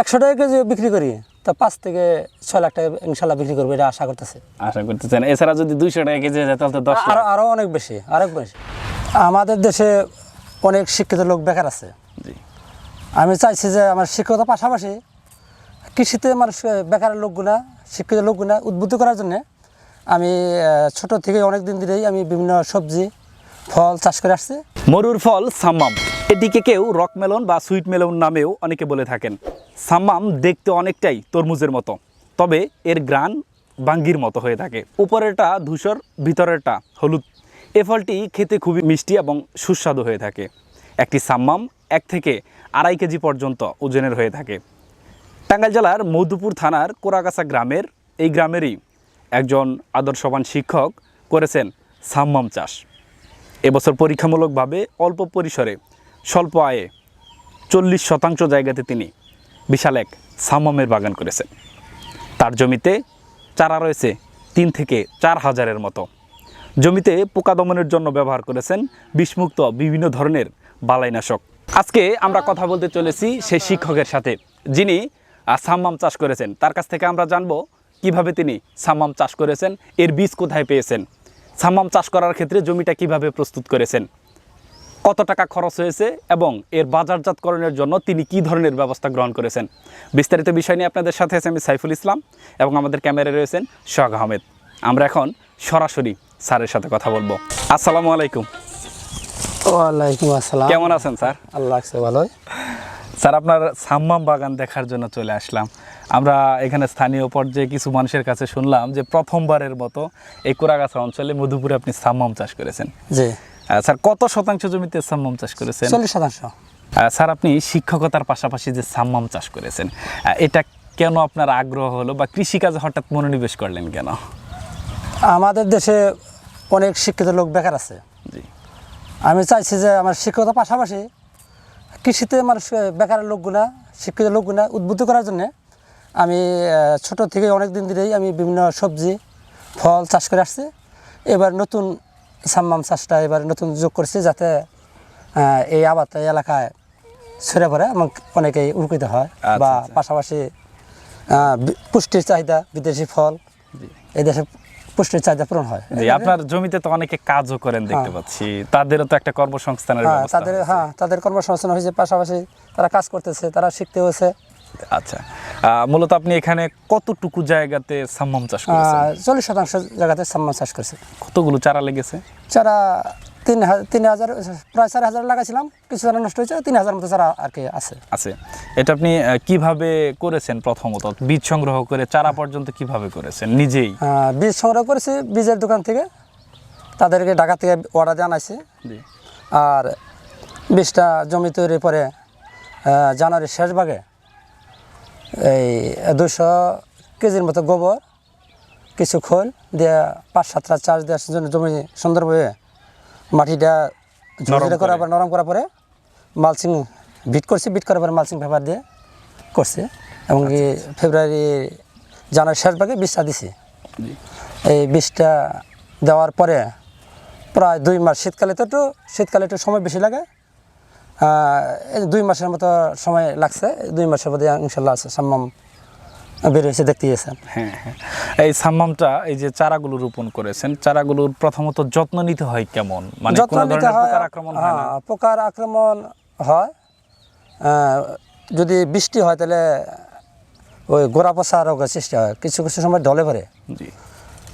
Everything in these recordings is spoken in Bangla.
একশো টাকা কেজি বিক্রি করি তা পাঁচ থেকে ছয় লাখ টাকা ইনশাল্লাহ বিক্রি করব এটা আশা করতেছে। আশা করতেছেন। এছাড়া যদি দুইশো টাকা কেজি যায় তাহলে তো দশ লাখ। আরও আরও অনেক বেশি আরেক বেশি। আমাদের দেশে অনেক শিক্ষিত লোক বেকার আছে। আমি চাইছি যে আমার শিক্ষকতার পাশাপাশি কৃষিতে মানুষ বেকার লোকগুলা শিক্ষিত লোকগুলা উদ্বুদ্ধ করার জন্য আমি ছোট থেকে অনেক দিন ধরেই আমি বিভিন্ন সবজি ফল চাষ করে আসছি। মরুর ফল সাম্মাম। এটিকে কেউ রক মেলন বা সুইট মেলন নামেও অনেকে বলে থাকেন। সাম্মাম দেখতে অনেকটাই তরমুজের মতো, তবে এর গ্রান বাঙ্গির মতো হয়ে থাকে। উপরেরটা ধূসর, ভিতরেরটা হলুদ। এ ফলটি খেতে খুবই মিষ্টি এবং সুস্বাদু হয়ে থাকে। একটি সাম্মাম এক থেকে আড়াই কেজি পর্যন্ত ওজনের হয়ে থাকে। টাঙ্গাইল জেলার মধুপুর থানার কোরাগাছা গ্রামের, এই গ্রামেরই একজন আদর্শবান শিক্ষক করেছেন সাম্মাম চাষ। এবছর পরীক্ষামূলকভাবে অল্প পরিসরে স্বল্প আয়ে চল্লিশ শতাংশ জায়গাতে তিনি বিশাল এক সাম্মামের বাগান করেছেন তার জমিতে চারা রয়েছে তিন থেকে চার হাজারের মতো। জমিতে পোকা দমনের জন্য ব্যবহার করেছেন বিষমুক্ত বিভিন্ন ধরনের বালাইনাশক। আজকে আমরা কথা বলতে চলেছি সেই শিক্ষকের সাথে, যিনি সাম্মাম চাষ করেছেন। তার কাছ থেকে আমরা জানব কীভাবে তিনি সাম্মাম চাষ করেছেন, এর বীজ কোথায় পেয়েছেন। সাম্মাম চাষ করার ক্ষেত্রে জমিটা কীভাবে প্রস্তুত করেছেন। কত টাকা খরচ হয়েছে এবং এর বাজারজাতকরণের জন্য তিনি কি ধরনের ব্যবস্থা গ্রহণ করেছেন? বিস্তারিত বিষয় নিয়ে আপনাদের সাথে আছে আমি সাইফুল ইসলাম এবং আমাদের ক্যামেরায় রয়েছেন সোহাগ আহমেদ। আমরা এখন সরাসরি স্যারের সাথে কথা বলব। আসসালামু আলাইকুম। ওয়ালাইকুম আসসালাম। কেমন আছেন স্যার? আল্লাহ রাখছে ভালোই। স্যার আপনার সাম্মাম বাগান দেখার জন্য চলে আসলাম। আমরা এখানে স্থানীয় পর্যায়ে কিছু মানুষের কাছে শুনলাম যে প্রথমবারের মতো এই কোরাগাছা অঞ্চলে মধুপুরে আপনি সাম্মাম চাষ করেছেন। জি। স্যার কত শতাংশ জমিতে সাম্মাম চাষ করেছেন? চল্লিশ শতাংশ। স্যার আপনি শিক্ষকতার পাশাপাশি যে সাম্মাম চাষ করেছেন এটা কেন আপনার আগ্রহ হলো বা কৃষিকাজে হঠাৎ মনোনিবেশ করলেন কেন? আমাদের দেশে অনেক শিক্ষিত লোক বেকার আছে। জি। আমি চাইছি যে আমার শিক্ষকতার পাশাপাশি কৃষিতে মানুষ বেকার লোকগুলা শিক্ষিত লোকগুলা উদ্বুদ্ধ করার জন্য আমি ছোট থেকে অনেক দিন ধরেই আমি বিভিন্ন সবজি ফল চাষ করে আসছি। এবার নতুন সাম্মাম চাষটা এবার নতুন যোগ করছি যাতে এই আবাদটা এই এলাকায় ছড়ে পড়ে এবং অনেকেই উপকৃত হয় আচ্ছা, বা আচ্ছা। পাশাপাশি পুষ্টির চাহিদা বিদেশি ফল এই দেশে পুষ্টির চাহিদা পূরণ হয়। জি আপনার জমিতে তো অনেকে কাজও করেন দেখতে পাচ্ছি। তাদেরও তো একটা কর্মসংস্থানের হ্যাঁ তাদের হ্যাঁ তাদের কর্মসংস্থান হয়েছে পাশাপাশি তারা কাজ করতেছে তারা শিখতে হয়েছে। আচ্ছা। মূলত আপনি এখানে কতটুকু জায়গাতে সাম্মাম চাষ করেছেন? চল্লিশ শতাংশ জায়গাতে সাম্মান চাষ করছে। কতগুলো চারা লেগেছে? চারা তিন তিন হাজার প্রায় চার হাজার লাগাইছিলাম। কিছু চারা নষ্ট হয়েছে তিন হাজার মতো চারা আর কি আছে। আছে। এটা আপনি কীভাবে করেছেন প্রথমত? বীজ সংগ্রহ করে চারা পর্যন্ত কীভাবে করেছেন? নিজেই? বীজ সংগ্রহ করেছি বীজের দোকান থেকে। তাদেরকে ঢাকা থেকে অর্ডার দিয়ে আনাইছে জি। আর বীজটা জমি তৈরি পরে জানুয়ারির শেষ ভাগে এই দুশো কেজির মতো গোবর কিছু খোল দিয়ে পাঁচ সাতটা চার্জ দেওয়ার জন্য জমি সুন্দরভাবে মাটিটা ঝুরঝুরে করার পর নরম করার পরে মালচিং বিট করছি বিট করার পরে মালচিং পেপার দিয়ে করছে। এবং কি ফেব্রুয়ারি জানুয়ারি শেষ ভাগে বিষটা দিছি। এই বিষটা দেওয়ার পরে প্রায় দুই মাস শীতকালে তো একটু শীতকালে একটু সময় বেশি লাগে দুই মাসের মতো সময় লাগছে দুই মাসের মধ্যে ইনশাল্লাহ আছে সাম্মাম বের হয়েছে দেখতে গিয়েছেন হ্যাঁ হ্যাঁ। এই সাম্মামটা এই যে চারাগুলো রোপণ করেছেন চারাগুলোর প্রথমত যত্ন নিতে হয় কেমন? মানে যত্ন নিতে হয় আক্রমণ হয় পোকার আক্রমণ হয়। যদি বৃষ্টি হয় তাহলে ওই গোড়া পচা রোগের সৃষ্টি হয় কিছু কিছু সময় ঢলে পড়ে। জি।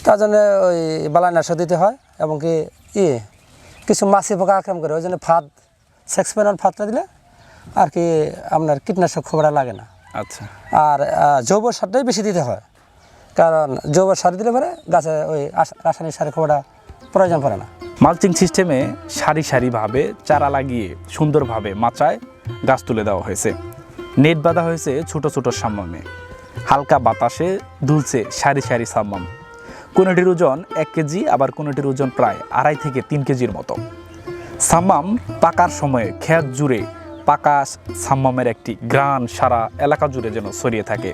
তার জন্য ওই বালাইনাশক দিতে হয় এবং কি ই কিছু মাছি পোকা আক্রমণ করে ওই জন্য ফাঁদ সেক্সপেনাল ফাঁদটা দিলে আর কি আপনার কীটনাশক খুব একটা লাগে না। আচ্ছা। আর জৈব সারটাই বেশি দিতে হয়। কারণ জৈব সার দিলে পরে গাছে ওই রাসায়নিক সারের খুব একটা প্রয়োজন পড়ে না। মালচিং সিস্টেমে সারি সারিভাবে চারা লাগিয়ে সুন্দরভাবে মাচায় গাছ তুলে দেওয়া হয়েছে। নেট বাঁধা হয়েছে ছোট ছোট সাম্মামে হালকা বাতাসে দুলছে সারি সারি সাম্মাম কোনোটির ওজন এক কেজি আবার কোনোটির ওজন প্রায় আড়াই থেকে তিন কেজির মতো। সাম্মাম পাকার সময়ে ক্ষেত জুড়ে পাকা সাম্মামের একটি গ্রান সারা এলাকা জুড়ে যেন ছড়িয়ে থাকে।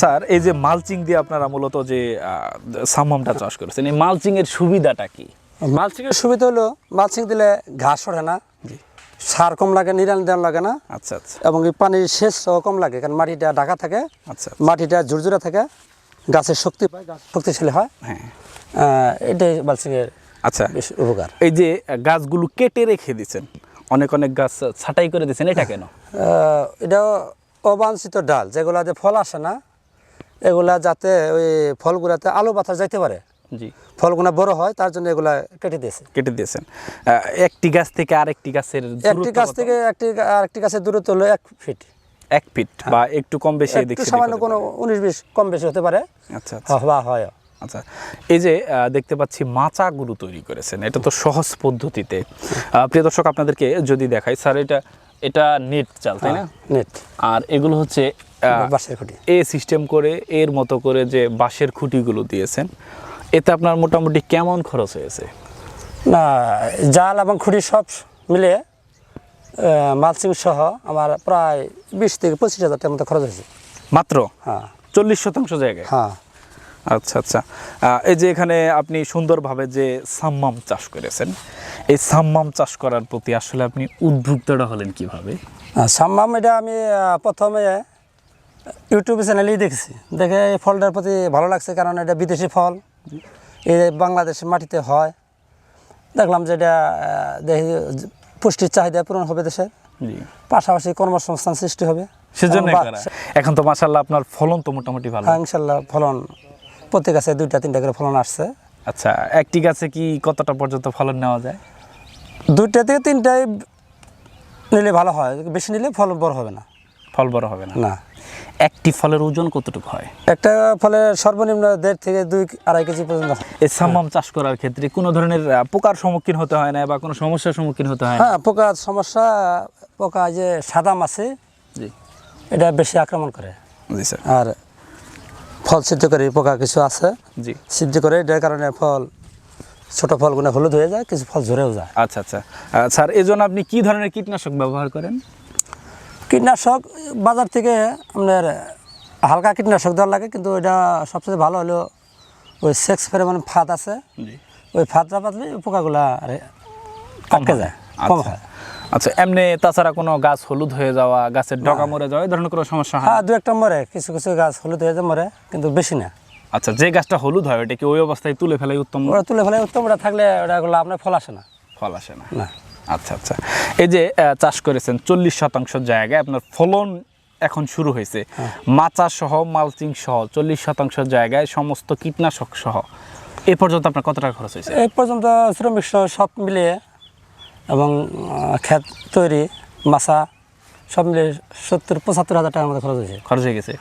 স্যার এই যে মালচিং দিয়ে আপনারা মূলত যে সাম্মামটা চাষ করেছেন এই মালচিং এর সুবিধাটা কি? মালচিংয়ের সুবিধা হলো মালচিং দিলে ঘাস ওঠে না সার কম লাগে নিরান দেওয়া লাগে না আচ্ছা আচ্ছা। এবং এই পানির সেচ কম লাগে কারণ মাটিটা ঢাকা থাকে আচ্ছা মাটিটা ঝুরঝুরা থাকে গাছের শক্তি পায় গাছ শক্তিশালী হয়। হ্যাঁ। এটাই মালচিংয়ের আচ্ছা বেশ উপকার। এই যে গাছগুলো কেটে রেখে দিচ্ছেন অনেক অনেক গাছ ছাটাই করে দিচ্ছেন এটা কেন? এটা অবাঞ্ছিত ডাল যেগুলা যে ফল আসে না এগুলা যাতে ওই ফলগুলাতে আলো বাতাস যাইতে পারে। জি। ফলগুলা বড় হয় তার জন্য এগুলা কেটে দিয়েছে। কেটে দিয়েছেন। একটি গাছ থেকে আরেকটি গাছের একটি গাছ থেকে একটি আরেকটি গাছের দূরত্ব হলো এক ফিট এক ফিট বা একটু কম বেশি সামান্য কোনো উনিশ বিশ কম বেশি হতে পারে। আচ্ছা আচ্ছা। বা হয়। আচ্ছা এই যে দেখতে পাচ্ছি মাচা মাচাগুলো তৈরি করেছেন। এটা তো সহজ পদ্ধতিতে। প্রিয় দর্শক আপনাদেরকে যদি দেখাই স্যার এটা এটা নেট চাল তাই না? নেট। আর এগুলো হচ্ছে বাঁশের খুঁটি। এ সিস্টেম করে এর মতো করে যে বাঁশের খুঁটিগুলো দিয়েছেন এতে আপনার মোটামুটি কেমন খরচ হয়েছে? না জাল এবং খুঁটি সব মিলে মালচিং সহ আমার প্রায় বিশ থেকে পঁচিশ হাজার টাকার মতো খরচ হয়েছে। মাত্র? হ্যাঁ। চল্লিশ শতাংশ জায়গায়? হ্যাঁ। আচ্ছা আচ্ছা। এই যে এখানে আপনি সুন্দরভাবে যে সাম্মাম চাষ করেছেন এই সাম্মাম চাষ করার প্রতি আসলে আপনি উদ্বুদ্ধটা হলেন কীভাবে? সাম্মাম এটা আমি প্রথমে ইউটিউব চ্যানেলেই দেখেছি। দেখে এই ফলটার প্রতি ভালো লাগছে কারণ এটা বিদেশি ফল। এই বাংলাদেশের মাটিতে হয়। দেখলাম যে এটা দেখি পুষ্টির চাহিদা পূরণ হবে দেশের পাশাপাশি কর্মসংস্থান সৃষ্টি হবে। সেজন্য এখন তো মাসাল্লাহ আপনার ফলন তো মোটামুটি ভালো। হ্যাঁ ইনশাল্লাহ ফলন প্রতি গাছে দুইটা তিনটা করে ফলন আসছে। আচ্ছা একটি গাছে কি কতটা পর্যন্ত ফলন নেওয়া যায়? দুইটা থেকে তিনটায় নিলে ভালো হয় বেশি নিলে ফল বড় হবে না। ফল বড় হবে না? না। একটি ফলের ওজন কতটুকু হয়? একটা ফলে সর্বনিম্ন দেড় থেকে দুই আড়াই কেজি পর্যন্ত এই সাম্মাম চাষ করার ক্ষেত্রে কোনো ধরনের পোকার সম্মুখীন হতে হয় না বা কোনো সমস্যার সম্মুখীন হতে হয় হ্যাঁ পোকার সমস্যা পোকা যে সাদা মাছে জি। এটা বেশি আক্রমণ করে। জি স্যার। আর ফল সিদ্ধ সিদ্ধকারী পোকা কিছু আছে? জি। সিদ্ধ করে এটার কারণে ফল ছোট ফলগুলো হলুদ হয়ে যায় কিছু ফল ঝরেও যায়। আচ্ছা আচ্ছা। স্যার এই জন্য আপনি কি ধরনের কীটনাশক ব্যবহার করেন? কীটনাশক বাজার থেকে আপনার হালকা কীটনাশক দেওয়ার লাগে কিন্তু এটা সবচেয়ে ভালো হলো ওই সেক্স মানে ফাঁদ আছে। ওই ফাঁদটা পাতলে পোকাগুলা আরে আটকে যায় কম আচ্ছা হয়। আচ্ছা এমনি তাছাড়া কোনো গাছ হলুদ হয়ে যাওয়া গাছের ডগা মরে যাওয়া এই ধরনের কোনো সমস্যা হয় হ্যাঁ দু একটা মরে কিছু কিছু গাছ হলুদ হয়ে যায় মরে কিন্তু বেশি না। আচ্ছা যে গাছটা হলুদ হয় ওটা কি ওই অবস্থায় তুলে ফেলাই উত্তম? ওরা তুলে ফেলাই উত্তম ওটা থাকলে ওটা আপনার ফল আসে না। ফল আসে না। না। আচ্ছা আচ্ছা। এই যে চাষ করেছেন চল্লিশ শতাংশ জায়গায় আপনার ফলন এখন শুরু হয়েছে। মাচা সহ মালচিং সহ চল্লিশ শতাংশ জায়গায় সমস্ত কীটনাশক সহ। এ পর্যন্ত আপনার কত টাকা খরচ হয়েছে? এই পর্যন্ত শ্রমিক সহ সব মিলিয়ে এবং ক্ষেত তৈরি মাছা সব মিলে সত্তর পঁচাত্তর হাজার টাকার মতো খরচ হয়েছে। খরচ হয়ে গেছে।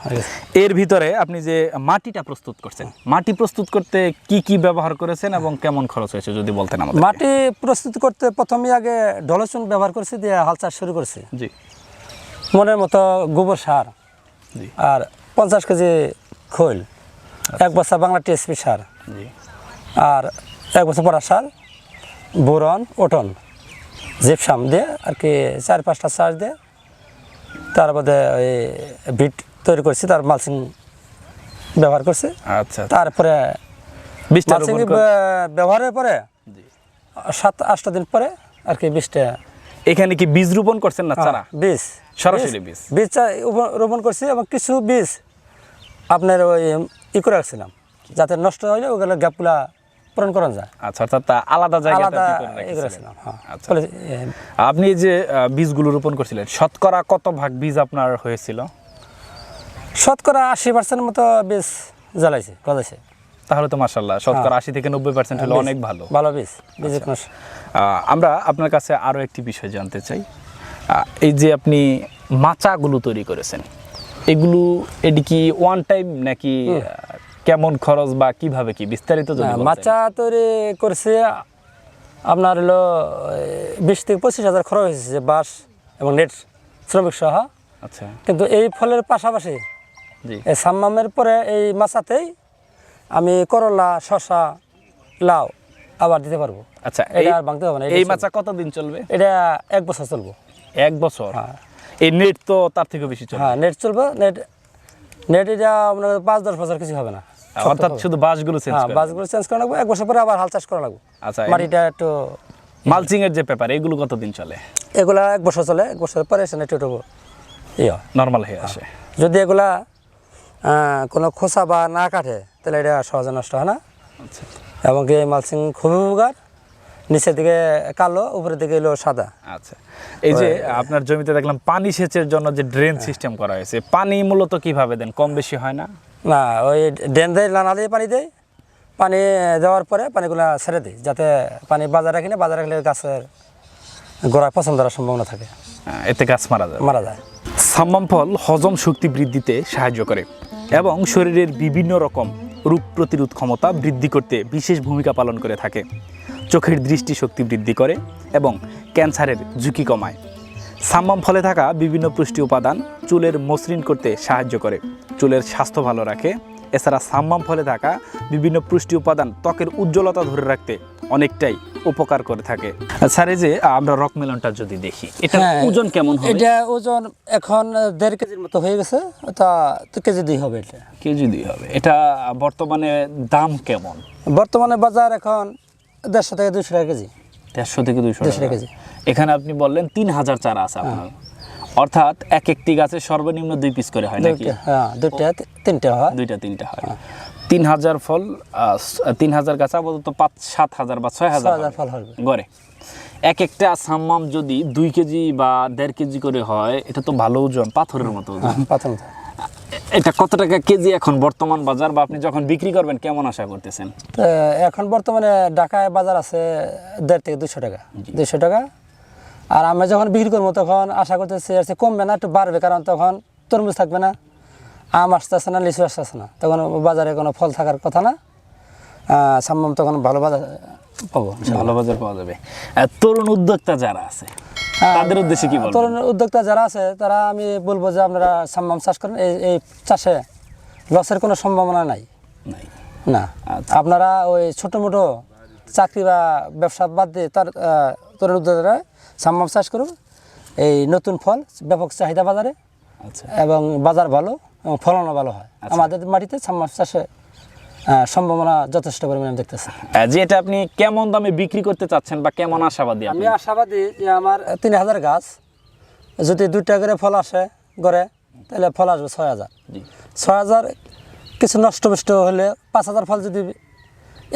এর ভিতরে আপনি যে মাটিটা প্রস্তুত করছেন মাটি প্রস্তুত করতে কি কি ব্যবহার করেছেন এবং কেমন খরচ হয়েছে যদি বলতেন আমাদের মাটি প্রস্তুত করতে প্রথমে আগে ডলচুন ব্যবহার করছি দিয়ে হাল চাষ শুরু করছি। জি। মনের মতো গোবর সার জি। আর পঞ্চাশ কেজি খৈল এক বস্তা বাংলা টিএসপি সার জি। আর এক বছর পড়া সার বোরন ওটন। জিপসাম দিয়ে আর কি চার পাঁচটা চার্জ দিয়ে তার ওই বিট তৈরি করছি তার মালচিং ব্যবহার করছি। আচ্ছা তারপরে মালচিং রোপণ করে- ব্যবহারের পরে সাত আটটা দিন পরে আর কি বীজটা এখানে কি বীজ রোপণ করছেন না চারা? বীজ। সরাসরি বীজ। বীজ। রোপণ করছি এবং কিছু বীজ আপনার ওই ই করে রাখছিলাম যাতে নষ্ট হলে ওগুলো গ্যাপগুলা পূরণ করা যায়। আচ্ছা অর্থাৎ আলাদা আলাদা আপনি হ্যাঁ। আচ্ছা। আপনি যে বীজগুলো রোপণ করছিলেন শতকরা কত ভাগ বীজ আপনার হয়েছিল? শতকরা আশি পার্সেন্ট মতো বীজ জ্বালাইছে গজাইছে তাহলে তো মার্শাল্লাহ শতকরা আশি থেকে নব্বই পার্সেন্ট হলো অনেক ভালো। ভালো বীজ আহ, আমরা আপনার কাছে আরও একটি বিষয় জানতে চাই। এই যে আপনি মাচাগুলো তৈরি করেছেন এগুলো এটি কি ওয়ান টাইম নাকি কেমন খরচ বা কীভাবে কি? বিস্তারিত মাচা তৈরি করছে আপনার হলো বিশ থেকে পঁচিশ হাজার খরচ হয়েছে বাস এবং নেট শ্রমিক সহ। আচ্ছা। কিন্তু এই ফলের পাশাপাশি এই সাম্মামের পরে এই মাচাতেই আমি করলা শশা লাউ আবার দিতে পারব। আচ্ছা এটা এই- আর ভাঙতে হবে না এই মাচা কতদিন চলবে? চলবে। এটা এক বছর চলবো। এক বছর? হ্যাঁ। এই নেট তো তার থেকে বেশি চলবে। হ্যাঁ নেট চলবে নেট নেট এটা আপনার পাঁচ দশ বছর কিছু হবে না। অর্থাৎ শুধু বাঁশগুলো চেঞ্জ হ্যাঁ করে চেঞ্জ করা লাগবে এক বছর পরে আবার হাল চাষ করা লাগবে। আচ্ছা মাটিটা একটু মালচিং এর যে পেপার এগুলো কতদিন চলে? এগুলা এক বছর চলে এক বছর পরে একটু একটু ইয়ে নর্মাল হয়ে আসে। যদি এগুলা কোনো খোসা বা না কাটে তাহলে এটা সহজে নষ্ট হয় না। আচ্ছা। এবং কি মালসিং খুবই উপকার। নিচের দিকে কালো উপরের দিকে এলো সাদা। আচ্ছা। এই যে আপনার জমিতে দেখলাম পানি সেচের জন্য যে ড্রেন সিস্টেম করা হয়েছে পানি মূলত কীভাবে দেন? কম বেশি হয় না? না ওই ড্রেন দিয়ে নানা দিয়ে পানি দেয় পানি দেওয়ার পরে পানিগুলো ছেড়ে দিই যাতে পানি বাজারে রাখি না বাজারে রাখলে গাছের গোড়ায় পছন্দ করার সম্ভাবনা থাকে। এতে গাছ মারা যায়। মারা যায়। সাম্মাম ফল হজম শক্তি বৃদ্ধিতে সাহায্য করে এবং শরীরের বিভিন্ন রকম রোগ প্রতিরোধ ক্ষমতা বৃদ্ধি করতে বিশেষ ভূমিকা পালন করে থাকে। চোখের দৃষ্টিশক্তি বৃদ্ধি করে এবং ক্যান্সারের ঝুঁকি কমায়। সাম্মাম ফলে থাকা বিভিন্ন পুষ্টি উপাদান চুলের মসৃণ করতে সাহায্য করে। চুলের স্বাস্থ্য ভালো রাখে। এছাড়া সাম্মাম ফলে থাকা বিভিন্ন পুষ্টি উপাদান ত্বকের উজ্জ্বলতা ধরে রাখতে অনেকটাই উপকার করে থাকে। স্যার এই যে আমরা রক মেলনটা যদি দেখি এটা হ্যাঁ, ওজন কেমন হবে? এটা ওজন এখন দেড় কেজির মতো হয়ে গেছে তা কেজি দুই হবে এটা। কেজি দুই হবে। এটা বর্তমানে দাম কেমন? বর্তমানে বাজার এখন দেড়শো থেকে দুইশো টাকা কেজি। দেড়শো থেকে দুইশো দেড়শো টাকা। কেজি। এখানে আপনি বললেন তিন হাজার চারা আছে আপনার। অর্থাৎ এক একটি গাছে সর্বনিম্ন দুই পিস করে হয় নাকি? দুইটা হ্যাঁ দুইটা তিনটা হয়। দুইটা তিনটা হয়। তিন হাজার ফল তিন হাজার গাছ আপাতত পাঁচ সাত হাজার বা ছয় হাজার ফল হবে। গড়ে। এক একটা সাম্মাম যদি দুই কেজি বা দেড় কেজি করে হয় এটা তো ভালো ওজন পাথরের মতো প্রথম এটা কত টাকা কেজি এখন বর্তমান বাজার বা আপনি যখন বিক্রি করবেন কেমন আশা করতেছেন? এখন বর্তমানে ঢাকায় বাজার আছে দেড় থেকে দুশো টাকা। দুশো টাকা আর আমরা যখন বিক্রি করব তখন আশা করতেছি আর কমবে না একটু বাড়বে কারণ তখন তরমুজ থাকবে না আম আসতেছে না লিচু আসতেছে না। তখন বাজারে কোনো ফল থাকার কথা না। আহ, সাম্মাম তখন ভালো বাজার পাবো ভালো বাজার পাওয়া যাবে। তরুণ উদ্যোক্তা যারা আছে তাদের উদ্দেশ্যে কি তরুণ উদ্যোক্তা যারা আছে তারা আমি বলব যে আপনারা সাম্মাম চাষ করেন। এই এই চাষে লসের কোনো সম্ভাবনা নাই। না। আচ্ছা। আপনারা ওই ছোটো মোটো চাকরি বা ব্যবসা বাদ দিয়ে তার তরুণ উদ্যোগীরা সাম্মাম চাষ করুন এই নতুন ফল ব্যাপক চাহিদা বাজারে আচ্ছা। এবং বাজার ভালো এবং ফলনও ভালো হয়। আমাদের মাটিতে সাম্মাম চাষে সম্ভাবনা যথেষ্ট পরিমাণে দেখতেছি। যে এটা আপনি কেমন দামে বিক্রি করতে চাচ্ছেন বা কেমন আশাবাদী আমি আশাবাদী যে আমার তিন হাজার গাছ যদি দুইটা করে ফল আসে গড়ে তাহলে ফল আসবে ছয় হাজার। ছয় হাজার কিছু নষ্ট হলে পাঁচ হাজার ফল যদি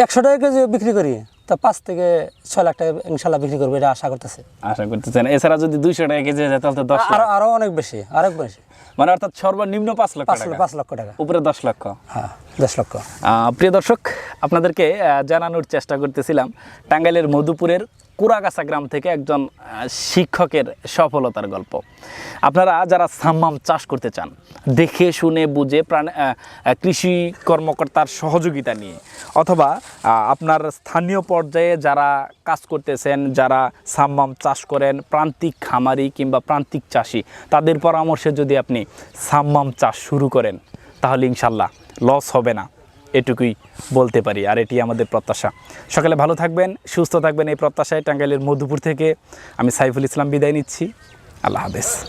একশো টাকা কেজি বিক্রি করি তা পাঁচ থেকে ছয় লাখ টাকা ইনশাল্লাহ বিক্রি করব এটা আশা করতেছে। আশা করতেছেন। এছাড়া যদি দুইশো টাকা কেজি যায় তাহলে তো দশ আরও আরও অনেক বেশি আরেক বেশি। মানে অর্থাৎ সর্বনিম্ন পাঁচ লক্ষ পাঁচ লক্ষ টাকা। উপরে দশ লক্ষ। হ্যাঁ দশ লক্ষ। আহ, প্রিয় দর্শক আপনাদেরকে জানানোর চেষ্টা করতেছিলাম টাঙ্গাইলের মধুপুরের কুড়াগাছা গ্রাম থেকে একজন শিক্ষকের সফলতার গল্প। আপনারা যারা সাম্মাম চাষ করতে চান, দেখে শুনে বুঝে প্রাণ কৃষি কর্মকর্তার সহযোগিতা নিয়ে, অথবা আপনার স্থানীয় পর্যায়ে যারা কাজ করতেছেন, যারা সাম্মাম চাষ করেন, প্রান্তিক খামারি কিংবা প্রান্তিক চাষি, তাদের পরামর্শে যদি আপনি সাম্মাম চাষ শুরু করেন, তাহলে ইনশাল্লাহ লস হবে না। এটুকুই বলতে পারি, আর এটি আমাদের প্রত্যাশা। সকালে ভালো থাকবেন, সুস্থ থাকবেন এই প্রত্যাশায় টাঙ্গাইলের মধুপুর থেকে আমি সাইফুল ইসলাম বিদায় নিচ্ছি। আল্লাহ হাফেজ।